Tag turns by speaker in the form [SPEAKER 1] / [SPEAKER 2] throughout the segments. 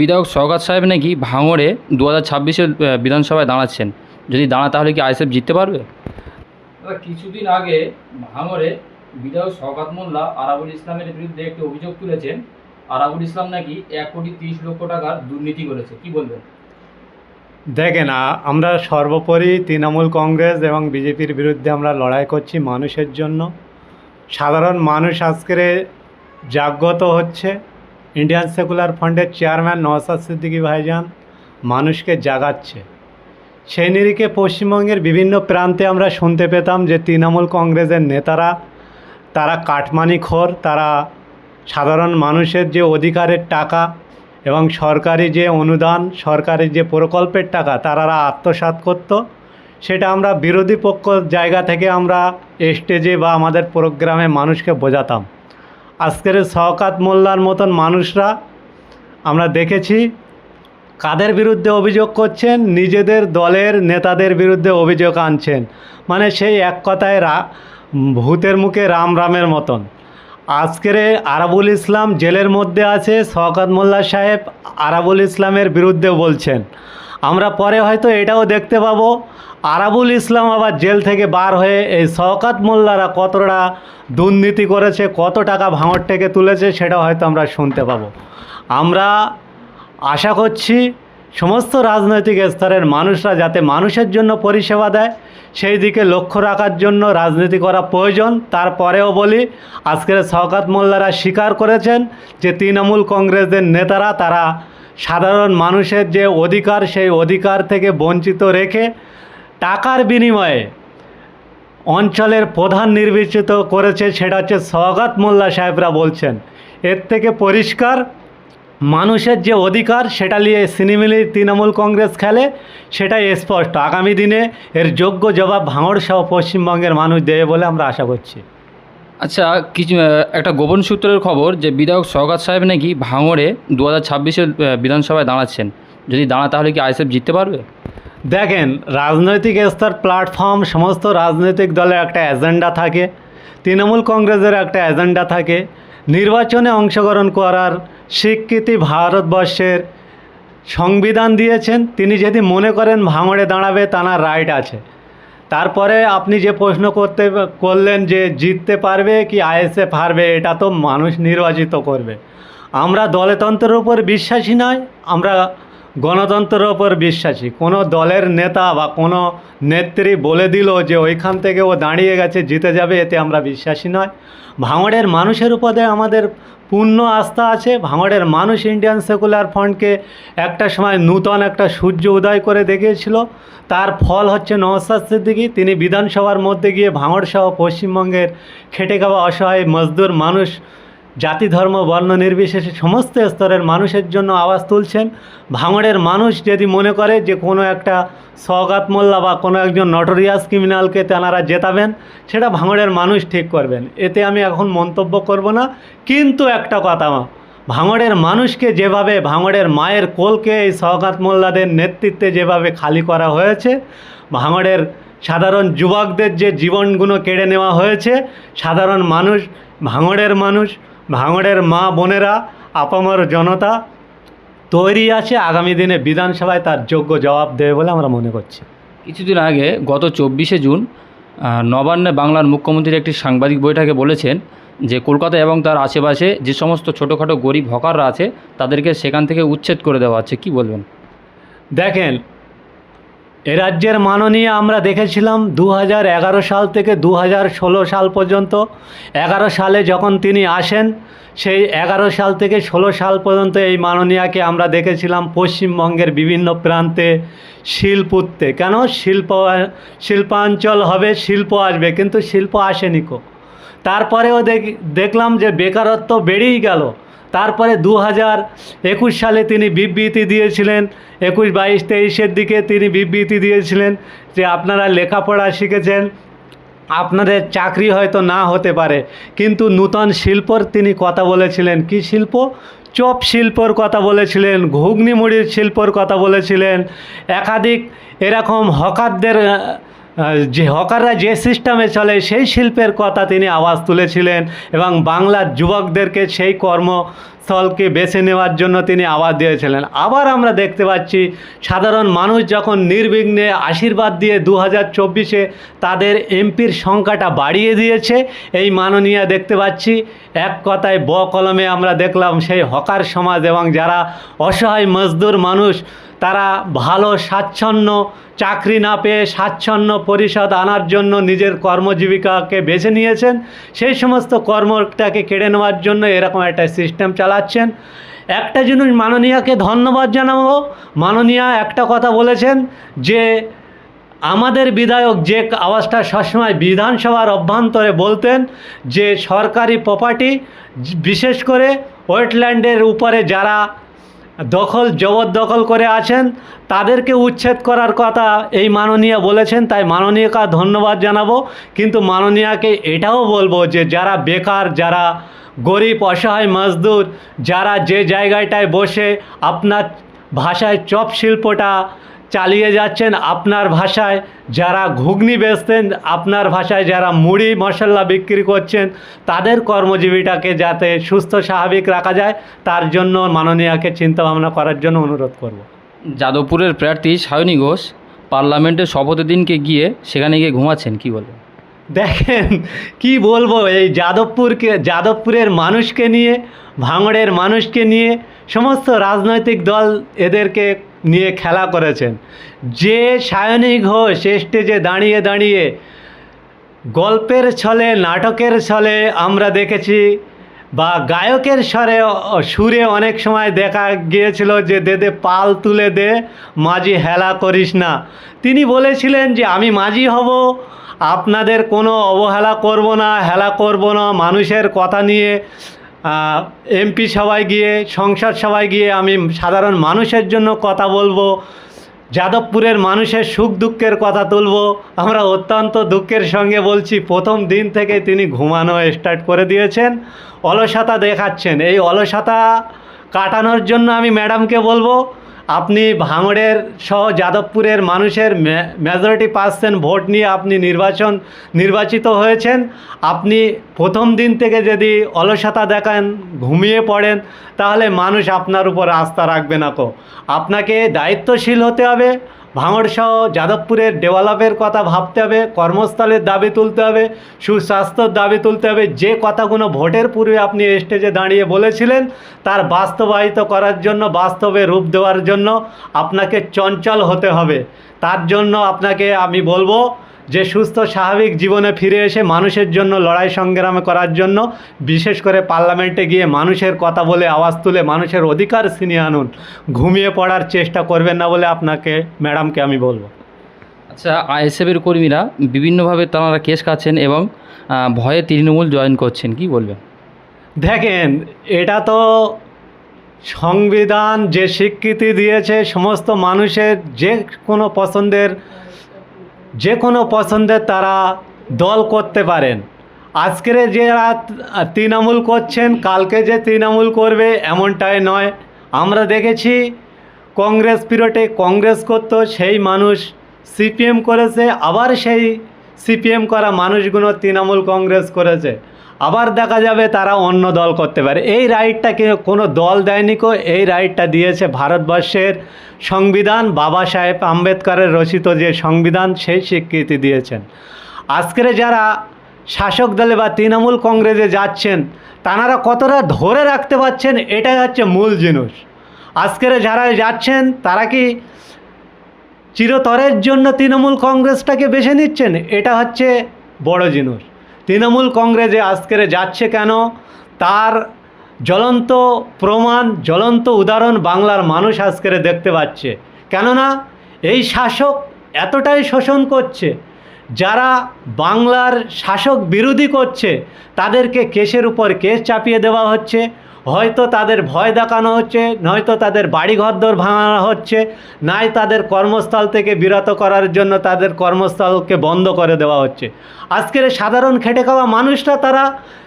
[SPEAKER 1] বিধায়ক সওগাত সাহেব নাকি ভাঙড়ে দু হাজার ছাব্বিশের বিধানসভায় দাঁড়াচ্ছেন। যদি দাঁড়া তাহলে কি আইএসএফ জিততে পারবে? দাদা কিছুদিন আগে ভাঙড়ে বিধায়ক সওগাত মোল্লা আরাবুল ইসলামের বিরুদ্ধে একটি অভিযোগ তুলেছেন। আরাবুল ইসলাম নাকি এক কোটি তিরিশ লক্ষ টাকার দুর্নীতি করেছে। কি বলবেন?
[SPEAKER 2] দেখেন আমরা সর্বোপরি তৃণমূল কংগ্রেস এবং বিজেপির বিরুদ্ধে আমরা লড়াই করছি মানুষের জন্য। সাধারণ মানুষ আজকের জাগ্রত হচ্ছে। ইন্ডিয়ান সেকুলার ফান্ডের চেয়ারম্যান নওসাদ সিদ্দিকী ভাইজান মানুষকে জাগাচ্ছে। সেই নিরিখে পশ্চিমবঙ্গের বিভিন্ন প্রান্তে আমরা শুনতে পেতাম যে তৃণমূল কংগ্রেসের নেতারা, তারা কাটমানিখোর তারা সাধারণ মানুষের যে অধিকারের টাকা এবং সরকারি যে অনুদান, সরকারি যে প্রকল্পের টাকা তারা আত্মসাৎ করত। সেটা আমরা বিরোধী পক্ষ জায়গা থেকে আমরা স্টেজে বা আমাদের প্রোগ্রামে মানুষকে বোঝাতাম। আজকের শওকাত মোল্লার মতন মানুষরা আমরা দেখেছি কাদের বিরুদ্ধে অভিযোগ করছেন, নিজেদের দলের নেতাদের বিরুদ্ধে অভিযোগ আনছেন। মানে সেই এক কথায় রা ভূতের মুখে রাম রামের মতন। আজকের আরাবুল ইসলাম জেলের মধ্যে আছে, শওকত মোল্লা সাহেব আরাবুল ইসলামের বিরুদ্ধে বলছেন। আমরা পরে হয়তো এটাও দেখতে পাবো। আরাবুল ইসলাম আবার জেল থেকে বার হয়ে এই শওকাত মোল্লারা কতটা দুর্নীতি করেছে, কত টাকা ভাঙর থেকে তুলেছে সেটাও হয়তো আমরা শুনতে পাবো। আমরা আশা করছি সমস্ত রাজনৈতিক স্তরের মানুষরা যাতে মানুষের জন্য পরিষেবা দেয়, সেই দিকে লক্ষ্য রাখার জন্য রাজনীতি করা প্রয়োজন। তারপরেও বলি, আজকের শওকাত মোল্লারা স্বীকার করেছেন যে তৃণমূল কংগ্রেসের নেতারা, তারা সাধারণ মানুষের যে অধিকার, সেই অধিকার থেকে বঞ্চিত রেখে টাকার বিনিময়ে অঞ্চলের প্রধান নির্বাচিত করেছে, সেটা হচ্ছে সওগাত মোল্লা সাহেবরা বলছেন। এর থেকে পরিষ্কার, মানুষের যে অধিকার, সেটা নিয়ে সিনেমিলি তৃণমূল কংগ্রেস খেলে, সেটাই স্পষ্ট। আগামী দিনে এর যোগ্য জবাব ভাঙড় সহ পশ্চিমবঙ্গের মানুষ দেবে বলে আমরা আশা করছি।
[SPEAKER 1] আচ্ছা কিছু একটা গোপন সূত্রের খবর যে বিধায়ক সওগাত সাহেব নাকি ভাঙড়ে দু হাজার ছাব্বিশের বিধানসভায় দাঁড়াচ্ছেন। যদি দাঁড়া তাহলে কি আইএসএফ জিততে পারবে?
[SPEAKER 2] দেখেন, রাজনৈতিক স্তর প্ল্যাটফর্ম সমস্ত রাজনৈতিক দলের একটা এজেন্ডা থাকে, তৃণমূল কংগ্রেসের একটা এজেন্ডা থাকে। নির্বাচনে অংশগ্রহণ করার স্বীকৃতি ভারতবর্ষের সংবিধান দিয়েছেন। তিনি যদি মনে করেন ভাঙড়ে দাঁড়াবে, তার রাইট আছে। তারপরে আপনি যে প্রশ্ন করতে করলেন যে জিততে পারবে কি আইএসএফ হারবে, এটা তো মানুষ নির্বাচিত করবে। আমরা দলতন্ত্রের উপর বিশ্বাসী নয়, আমরা গণতন্ত্রের ওপর বিশ্বাসী। কোনো দলের নেতা বা কোনো নেত্রী বলে দিল যে ওইখান থেকে ও দাঁড়িয়ে গেছে, জিতে যাবে, এতে আমরা বিশ্বাসী নয়। ভাঙড়ের মানুষের উপরে আমাদের পূর্ণ আস্থা আছে। ভাঙড়ের মানুষ ইন্ডিয়ান সেকুলার ফ্রন্টকে একটা সময় নূতন একটা সূর্য উদয় করে দেখিয়েছিল। তার ফল হচ্ছে নওসাদ সিদ্দিকী। তিনি বিধানসভার মধ্যে গিয়ে ভাঙড় সহ পশ্চিমবঙ্গের খেটে খাওয়া অসহায় মজদুর মানুষ জাতি, ধর্ম, বর্ণ নির্বিশেষে সমস্ত স্তরের মানুষের জন্য আওয়াজ তুলছেন। ভাঙড়ের মানুষ যদি মনে করে যে কোনো একটা সওগাত মোল্লা বা কোনো একজন নটোরিয়াস ক্রিমিনালকে তেনারা জেতাবেন, সেটা ভাঙড়ের মানুষ ঠিক করবেন। এতে আমি এখন মন্তব্য করব না, কিন্তু একটা কথা ভাঙড়ের মানুষকে যেভাবে ভাঙড়ের মায়ের কোলকে এই সওগাত মোল্লাদের নেতৃত্বে যেভাবে খালি করা হয়েছে, ভাঙড়ের সাধারণ যুবকদের যে জীবনগুলো কেড়ে নেওয়া হয়েছে, সাধারণ মানুষ, ভাঙড়ের মানুষ ভাঙড়ের মা বোনেরা আপামর জনতা তৈরি আছে আগামী দিনে বিধানসভায় তার যোগ্য জবাব দেবে বলে আমরা মনে করছি।
[SPEAKER 1] কিছুদিন আগে গত চব্বিশে জুন নবান্নে বাংলার মুখ্যমন্ত্রী একটি সাংবাদিক বৈঠকে বলেছেন যে কলকাতা এবং তার আশেপাশে যে সমস্ত ছোটোখাটো গরিব হকাররা আছে তাদেরকে সেখান থেকে উচ্ছেদ করে দেওয়া হচ্ছে কি বলবেন?
[SPEAKER 2] দেখেন এ রাজ্যের মাননীয় আমরা দেখেছিলাম দু সাল থেকে দু সাল পর্যন্ত। এগারো সালে যখন তিনি আসেন, সেই এগারো সাল থেকে ষোলো সাল পর্যন্ত এই মাননীয়াকে আমরা দেখেছিলাম পশ্চিমবঙ্গের বিভিন্ন প্রান্তে শিল্প উঠতে কেন? শিল্প, শিল্পাঞ্চল হবে, শিল্প আসবে, কিন্তু শিল্প আসেনি কো। তারপরেও দেখ, দেখলাম যে বেকারত্ব বেড়েই গেল। তারপরে দু হাজার একুশ সালে তিনি বিবৃতি দিয়েছিলেন, একুশ বাইশ তেইশের দিকে তিনি বিবৃতি দিয়েছিলেন যে আপনারা লেখাপড়া শিখেছেন, আপনাদের চাকরি হয়তো না হতে পারে। কিন্তু নূতন শিল্পর তিনি কথা বলেছিলেন। কি শিল্প? চপ শিল্পর কথা বলেছিলেন, ঘুগনি মুড়ির শিল্পর কথা বলেছিলেন। একাধিক এরকম হকারদের যে হকাররা যে সিস্টেমে চলে, সেই শিল্পের কথা তিনি আওয়াজ তুলেছিলেন এবং বাংলার যুবকদেরকে সেই কর্ম স্থলকে বেছে নেওয়ার জন্য তিনি আওয়াজ দিয়েছিলেন। আবার আমরা দেখতে পাচ্ছি, সাধারণ মানুষ যখন নির্বিঘ্নে আশীর্বাদ দিয়ে দু হাজার চব্বিশে তাদের এমপির সংখ্যাটা বাড়িয়ে দিয়েছে, এই মাননীয়া দেখতে পাচ্ছি, এক কথায় ব কলমে আমরা দেখলাম সেই হকার সমাজ এবং যারা অসহায় মজদুর মানুষ, তারা ভালো, স্বাচ্ছন্দ্য, চাকরি না পেয়ে স্বাচ্ছন্দ্য পরিষদ আনার জন্য নিজের কর্মজীবিকাকে বেছে নিয়েছেন। সেই সমস্ত কর্মটাকে কেড়ে নেওয়ার জন্য এরকম একটা সিস্টেম চালাচ্ছেন। একটা জিনিস মাননীয়াকে ধন্যবাদ জানাব। মাননীয়া একটা কথা বলেছেন যে, আমাদের বিধায়ক যে আওয়াজটা সবসময় বিধানসভার অভ্যন্তরে বলতেন যে, সরকারি প্রপার্টি বিশেষ করে ওয়েটল্যান্ডের উপরে যারা দখল, জবরদখল করে আছেন, তাদেরকে উচ্ছেদ করার কথা এই মাননীয় বলেছেন, তাই মাননীয়কে ধন্যবাদ জানাব। কিন্তু মাননীয়াকে এটাও বলব যে, যারা বেকার, যারা গরিব, অসহায়, মজদুর, যারা যে জায়গাটায় বসে আপনার ভাষায় চপ শিল্পটা চালিয়ে যাচ্ছেন আপনার ভাষায়, যারা ঘুগনি বেচতেন আপনার ভাষায়, যারা মুড়ি, মশলা বিক্রি করছেন, তাদের কর্মজীবীটাকে যাতে সুস্থ, স্বাভাবিক রাখা যায়, তার জন্য মাননীয়াকে চিন্তাভাবনা করার জন্য অনুরোধ করব।
[SPEAKER 1] যাদবপুরের প্রার্থী সায়নী ঘোষ পার্লামেন্টের শপথের দিনকে গিয়ে সেখানে গিয়ে ঘুমাচ্ছেন, কি বলবেন?
[SPEAKER 2] দেখেন, কি বলব, এই যাদবপুরকে, যাদবপুরের মানুষকে নিয়ে, ভাঙড়ের মানুষকে নিয়ে, সমস্ত রাজনৈতিক দল এদেরকে নিয়ে খেলা করেছেন। যে সায়নী ঘোষ স্টেজে দাঁড়িয়ে দাঁড়িয়ে গল্পের ছলে, নাটকের ছলে আমরা দেখেছি, বা গায়কের স্বরে সুরে অনেক সময় দেখা গিয়েছিল যে, দে দে, পাল তুলে দে, মাঝি হেলা করিস না। তিনি বলেছিলেন যে, আমি মাঝি হব আপনাদের কোনো অবহেলা করব না, হেলা করব না। মানুষের কথা নিয়ে এমপি সভায় গিয়ে, সংসদ সভায় গিয়ে আমি সাধারণ মানুষের জন্য কথা বলব। যাদবপুরের মানুষের সুখ দুঃখের কথা তুলব। আমরা অত্যন্ত দুঃখের সঙ্গে বলছি, প্রথম দিন থেকে তিনি ঘুমানো স্টার্ট করে দিয়েছেন। অলসতা দেখাচ্ছেন। এই অলসতা কাটানোর জন্য আমি ম্যাডামকে বলব আপনি ভাঙড়ের সহ যাদবপুরের মানুষের মেজরিটি পার্সেন্ট ভোট নিয়ে আপনি নির্বাচন নির্বাচিত হয়েছেন। আপনি প্রথম দিন থেকে যদি অলসতা দেখান, ঘুমিয়ে পড়েন, তাহলে মানুষ আপনার উপর আস্থা রাখবে না কো। আপনাকে দায়িত্বশীল হতে হবে ভাঙড় সহ যাদবপুরের ডেভেলপের কথা ভাবতে হবে, কর্মস্থলের দাবি তুলতে হবে, সুস্বাস্থ্যর দাবি তুলতে হবে, যে কথাগুলো ভোটের পূর্বে আপনি স্টেজে দাঁড়িয়ে বলেছিলেন, তার বাস্তবায়িত করার জন্য, বাস্তবে রূপ দেওয়ার জন্য আপনাকে চঞ্চল হতে হবে। তার জন্য আপনাকে আমি বলব যে সুস্থ স্বাভাবিক জীবনে ফিরে এসে মানুষের জন্য লড়াই সংগ্রাম করার জন্য বিশেষ করে পার্লামেন্টে গিয়ে মানুষের কথা বলে আওয়াজ তুলে মানুষের অধিকার ছিনিয়ে আনুন ঘুমিয়ে পড়ার চেষ্টা করবেন না বলে আপনাকে ম্যাডামকে আমি বলব।
[SPEAKER 1] আচ্ছা আইএসএফের কর্মীরা বিভিন্নভাবে তাঁরা কেস খাচ্ছেন এবং ভয়ে তৃণমূল জয়েন করছেন কি বলবেন?
[SPEAKER 2] দেখেন এটা তো সংবিধান যে স্বীকৃতি দিয়েছে সমস্ত মানুষের যে কোনো পছন্দের যে কোনো পছন্দের তারা দল করতে পারেন। আজকের যারা তৃণমূল করছেন, কালকে যে তৃণমূল করবে, এমনটাই নয়। আমরা দেখেছি কংগ্রেস পিরিয়ডে কংগ্রেস করত, সেই মানুষ সিপিএম করেছে, আবার সেই সিপিএম করা মানুষগুলো তৃণমূল কংগ্রেস করেছে। আবার দেখা যাবে তারা অন্য দল করতে পারে। এই রাইটটাকে কোনো দল দেয়নি কো, এই রাইটটা দিয়েছে ভারতবর্ষের সংবিধান। বাবা সাহেব আম্বেদকরের রচিত যে সংবিধান, সেই স্বীকৃতি দিয়েছেন। আজকের যারা শাসক দলে বা তৃণমূল কংগ্রেসে যাচ্ছেন, তাঁরা কতটা ধরে রাখতে পারছেন, এটাই হচ্ছে মূল জিনিস। আজকের যারা যাচ্ছেন, তারা কি চিরতরের জন্য তৃণমূল কংগ্রেসটাকে বেছে নিচ্ছেন? এটা হচ্ছে বড় জিনিস। তৃণমূল কংগ্রেসে আজকের যাচ্ছে কেন? তার জ্বলন্ত প্রমাণ, জ্বলন্ত উদাহরণ বাংলার মানুষ আজকের দেখতে পাচ্ছে। কেননা এই শাসক এতটাই শোষণ করছে, যারা বাংলার শাসক বিরোধী করছে, তাদেরকে কেসের উপর কেস চাপিয়ে দেওয়া হচ্ছে। হয়তো তাদের ভয় দেখানো হচ্ছে, নয়তো তাদের বাড়ি ঘরদোর ভাঙানো হচ্ছে, নাই তাদের কর্মস্থল থেকে বিরত করার জন্য তাদের কর্মস্থলকে বন্ধ করে দেওয়া হচ্ছে। আজকের সাধারণ খেটে খাওয়া মানুষরা তারা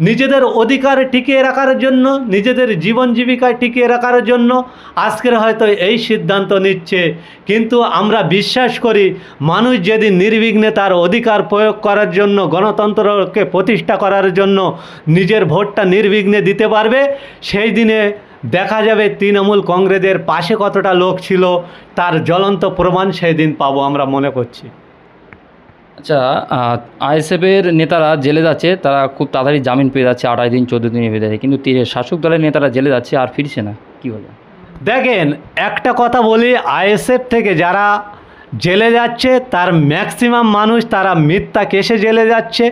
[SPEAKER 2] নিজেদের অধিকার টিকিয়ে রাখার জন্য, নিজেদের জীবন জীবিকা টিকিয়ে রাখার জন্য আজকের হয়তো এই সিদ্ধান্ত নিচ্ছে। কিন্তু আমরা বিশ্বাস করি, মানুষ যেদিন নির্বিঘ্নে তার অধিকার প্রয়োগ করার জন্য, গণতন্ত্রকে প্রতিষ্ঠা করার জন্য নিজের ভোটটা নির্বিঘ্নে দিতে পারবে, সেই দিনে দেখা যাবে তৃণমূল কংগ্রেসের পাশে কতটা লোক ছিল, তার জ্বলন্ত প্রমাণ সেই দিন পাবো আমরা মনে করছি।
[SPEAKER 1] আচ্ছা আইএসএফের নেতারা জেলে যাচ্ছে, তারা খুব তাড়াতাড়ি জামিন পেয়ে যাচ্ছে আড়াই দিন, চোদ্দ দিনের ভেতরে। কিন্তু শাসক দলের নেতারা জেলে যাচ্ছে, আর ফিরছে না। কী বলব
[SPEAKER 2] দেখেন, একটা কথা বলি, আইএসএফ থেকে যারা জেলে যাচ্ছে, তার ম্যাক্সিমাম মানুষ তারা মিথ্যা কেসে জেলে যাচ্ছে।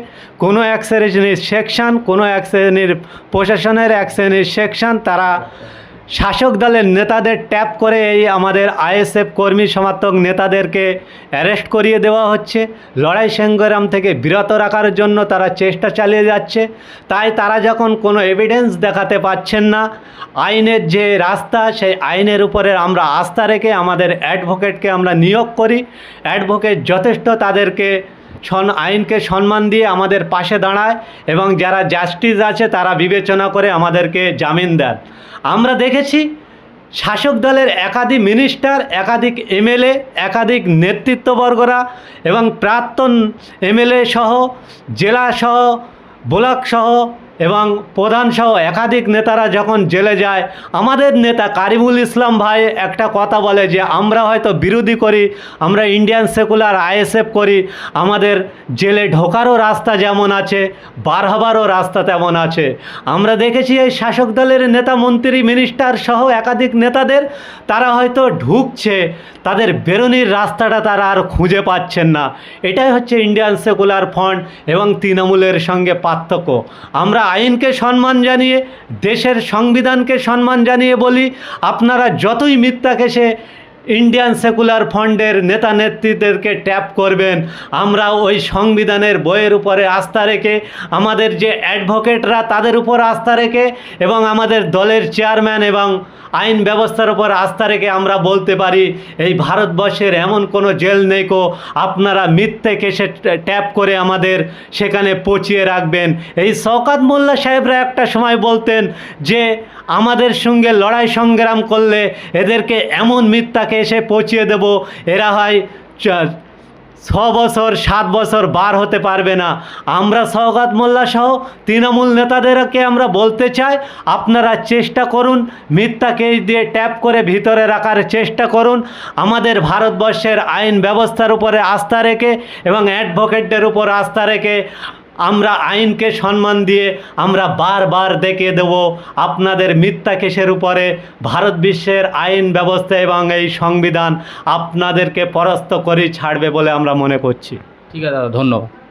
[SPEAKER 2] কোনো এক শ্রেণির সেকশন, কোনো এক শ্রেণির প্রশাসনের এক শ্রেণির সেকশন, তারা শাসক দলের নেতাদের ট্যাপ করে এই আমাদের আইএসএফ কর্মী সমর্থক নেতাদেরকে অ্যারেস্ট করিয়ে দেওয়া হচ্ছে। লড়াই সংগ্রাম থেকে বিরত রাখার জন্য তারা চেষ্টা চালিয়ে যাচ্ছে। তাই তারা যখন কোনো এভিডেন্স দেখাতে পাচ্ছেন না, আইনের যে রাস্তা, সেই আইনের উপরে আমরা আস্থা রেখে আমাদের অ্যাডভোকেটকে আমরা নিয়োগ করি। অ্যাডভোকেট যথেষ্ট তাদেরকে সন আইনকে সম্মান দিয়ে আমাদের পাশে দাঁড়ায় এবং যারা জাস্টিস আছে তারা বিবেচনা করে আমাদেরকে জামিন দেন। আমরা দেখেছি শাসক দলের একাধিক মিনিস্টার একাধিক এমএলএ, একাধিক নেতৃত্ববর্গরা এবং প্রাক্তন এমএলএ সহ, জেলা সহ, ব্লক সহ এবং প্রধান সহ একাধিক নেতারা যখন জেলে যায়, আমাদের নেতা কারিমুল ইসলাম ভাই একটা কথা বলে যে, আমরা হয়তো বিরোধী করি, আমরা ইন্ডিয়ান সেকুলার আইএসএফ করি, আমাদের জেলে ঢোকারও রাস্তা যেমন আছে, বার হবারও রাস্তা তেমন আছে। আমরা দেখেছি এই শাসক দলের নেতা, মন্ত্রী মিনিস্টার সহ একাধিক নেতাদের, তারা হয়তো ঢুকছে, তাদের বেরোনির রাস্তাটা তারা আর খুঁজে পাচ্ছেন না। এটাই হচ্ছে ইন্ডিয়ান সেকুলার ফ্রন্ট এবং তৃণমূলের সঙ্গে পার্থক্য। আমরা আইনকে সম্মান জানিয়ে দেশের সংবিধানকে সম্মান জানিয়ে বলি আপনারা যতই মিথ্যা কেসে ইন্ডিয়ান সেকুলার ফন্ডের নেতা নেত্রীদেরকে ট্যাপ করবেন। আমরা ওই সংবিধানের বইয়ের উপরে আস্থা রেখে, আমাদের যে অ্যাডভোকেটরা তাদের উপর আস্থা রেখে এবং আমাদের দলের চেয়ারম্যান এবং আইন ব্যবস্থার উপর আস্থা রেখে আমরা বলতে পারি, এই ভারতবর্ষের এমন কোনো জেল নেই কো, আপনারা মিথ্যে কেসে ট্যাপ করে আমাদের সেখানে পচিয়ে রাখবেন। এই শওকাত মোল্লা সাহেবরা একটা সময় বলতেন যে আমাদের সঙ্গে লড়াই সংগ্রাম করলে এদেরকে এমন মিথ্যাকে এসে পচিয়ে দেব। এরা হয় ছ বছর, সাত বছর বার হতে পারবে না। আমরা সওগাত মোল্লা সহ তৃণমূল নেতাদেরকে আমরা বলতে চাই, আপনারা চেষ্টা করুন, মিথ্যাকে দিয়ে ট্যাপ করে ভিতরে রাখার চেষ্টা করুন। আমাদের ভারতবর্ষের আইন ব্যবস্থার উপরে আস্থা রেখে এবং অ্যাডভোকেটদের উপর আস্থা রেখে আমরা আইনকে সম্মান দিয়ে আমরা বারবার দেখিয়ে দেব আপনাদের মিথ্যা কেসের উপরে ভারত বিশ্বের আইন ব্যবস্থা এবং এই সংবিধান আপনাদেরকে পরাস্ত করে ছাড়বে বলে আমরা মনে করছি।
[SPEAKER 1] ঠিক আছে দাদা, ধন্যবাদ।